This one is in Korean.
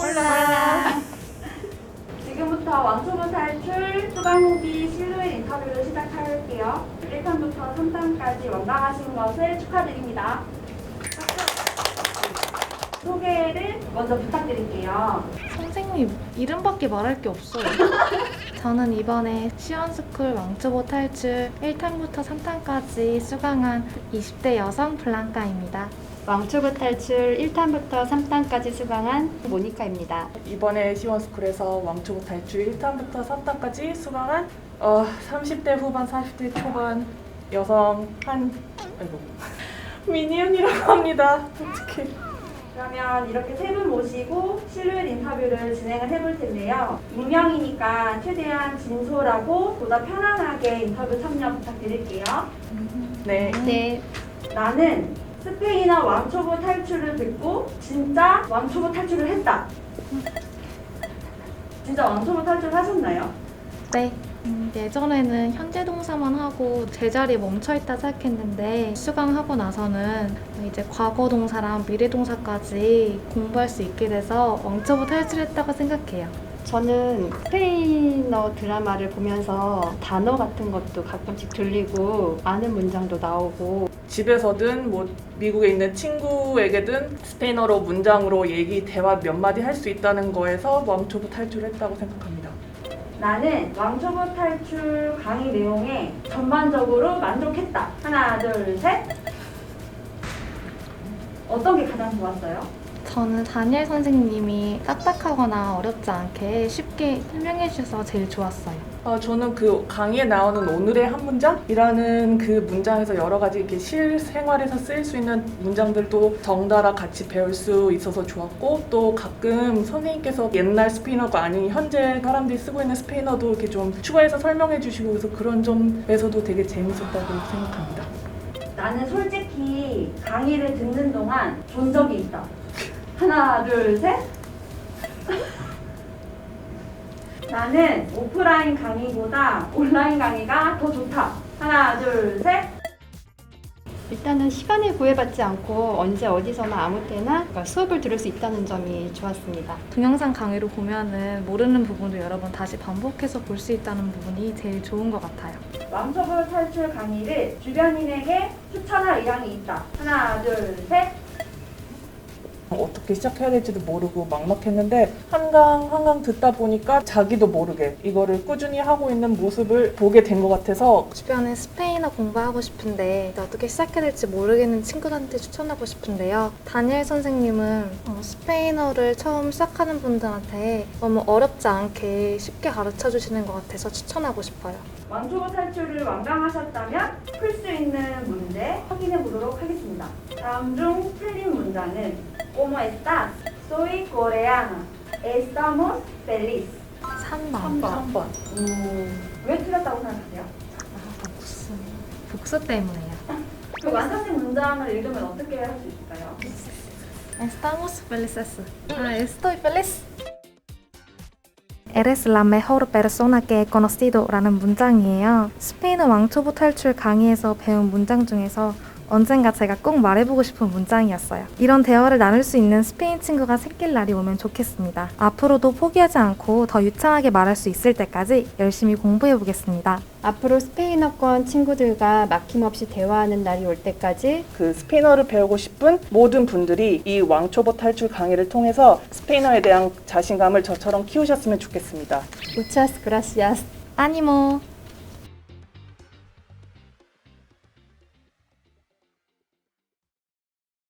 올라. 지금부터 왕초보 탈출, 수강 후기 실루엣 인터뷰를 시작할게요. 1탄부터 3탄까지 완강하신 것을 축하드립니다. 소개를 먼저 부탁드릴게요. 선생님, 이름밖에 말할 게 없어요. 저는 이번에 시원스쿨 왕초보 탈출 1탄부터 3탄까지 수강한 20대 여성 블랑카입니다. 왕초보 탈출 1탄부터 3탄까지 수강한 모니카입니다. 이번에 시원스쿨에서 왕초보 탈출 1탄부터 3탄까지 수강한 어, 30대 후반, 40대 초반 여성 한 아이고 미니언이라고 합니다. 어떡해. 그러면 이렇게 세 분 모시고 실루엣 인터뷰를 진행을 해볼 텐데요. 익명이니까 최대한 진솔하고 보다 편안하게 인터뷰 참여 부탁드릴게요. 네. 네, 나는 스페인어 왕초보 탈출을 듣고 진짜 왕초보 탈출을 했다. 진짜 왕초보 탈출 하셨나요? 네. 음, 예전에는 현재 동사만 하고 제자리에 멈춰있다 생각했는데 수강하고 나서는 이제 과거 동사랑 미래 동사까지 공부할 수 있게 돼서 왕초보 탈출했다고 생각해요. 저는 스페인어 드라마를 보면서 단어 같은 것도 가끔씩 들리고 아는 문장도 나오고 집에서든 뭐 미국에 있는 친구에게든 스페인어로 문장으로 얘기 대화 몇 마디 할 수 있다는 거에서 왕초보 탈출했다고 생각합니다. 나는 왕초보 탈출 강의 내용에 전반적으로 만족했다. 하나, 둘, 셋. 어떤 게 가장 좋았어요? 저는 다니엘 선생님이 딱딱하거나 어렵지 않게 쉽게 설명해 주셔서 제일 좋았어요. 아, 저는 그 강의에 나오는 오늘의 한 문장이라는 그 문장에서 여러 가지 이렇게 실생활에서 쓰일 수 있는 문장들도 덩달아 같이 배울 수 있어서 좋았고 또 가끔 선생님께서 옛날 스페인어가 아닌 현재 사람들이 쓰고 있는 스페인어도 이렇게 좀 추가해서 설명해 주시고 그래서 그런 점에서도 되게 재밌었다고 생각합니다. 나는 솔직히 강의를 듣는 동안 본 적이 있다. 하나, 둘, 셋. 나는 오프라인 강의보다 온라인 강의가 더 좋다. 하나, 둘, 셋. 일단은 시간을 구애받지 않고 언제 어디서나 아무 때나 그러니까 수업을 들을 수 있다는 점이 좋았습니다. 동영상 강의로 보면은 모르는 부분도 여러 번 다시 반복해서 볼 수 있다는 부분이 제일 좋은 것 같아요. 왕초보 탈출 강의를 주변인에게 추천할 의향이 있다. 하나, 둘, 셋. 어떻게 시작해야 될지도 모르고 막막했는데 한강 한강 듣다 보니까 자기도 모르게 이거를 꾸준히 하고 있는 모습을 보게 된 것 같아서 주변에 스페인어 공부하고 싶은데 어떻게 시작해야 될지 모르겠는 친구들한테 추천하고 싶은데요. 다니엘 선생님은 어, 스페인어를 처음 시작하는 분들한테 너무 어렵지 않게 쉽게 가르쳐 주시는 것 같아서 추천하고 싶어요. 왕초보 탈출을 완강하셨다면 풀 수 있는 문제 확인해 보도록 하겠습니다. 다음 중 틀린 문장은 Como estás? Soy coreana. Estamos feliz. 3번. 3번 3번 오, 왜 틀렸다고 생각하세요? 복수. 복수 때문에요. 그 완성된 문장을 읽으면 어떻게 할 수 있을까요? Estamos felices. Ah, estoy feliz. Eres la mejor persona que he conocido 라는 문장이에요. 스페인어 왕초보 탈출 강의에서 배운 문장 중에서 언젠가 제가 꼭 말해보고 싶은 문장이었어요. 이런 대화를 나눌 수 있는 스페인 친구가 생길 날이 오면 좋겠습니다. 앞으로도 포기하지 않고 더 유창하게 말할 수 있을 때까지 열심히 공부해보겠습니다. 앞으로 스페인어권 친구들과 막힘없이 대화하는 날이 올 때까지 그 스페인어를 배우고 싶은 모든 분들이 이 왕초보 탈출 강의를 통해서 스페인어에 대한 자신감을 저처럼 키우셨으면 좋겠습니다. Muchas gracias. 아니모.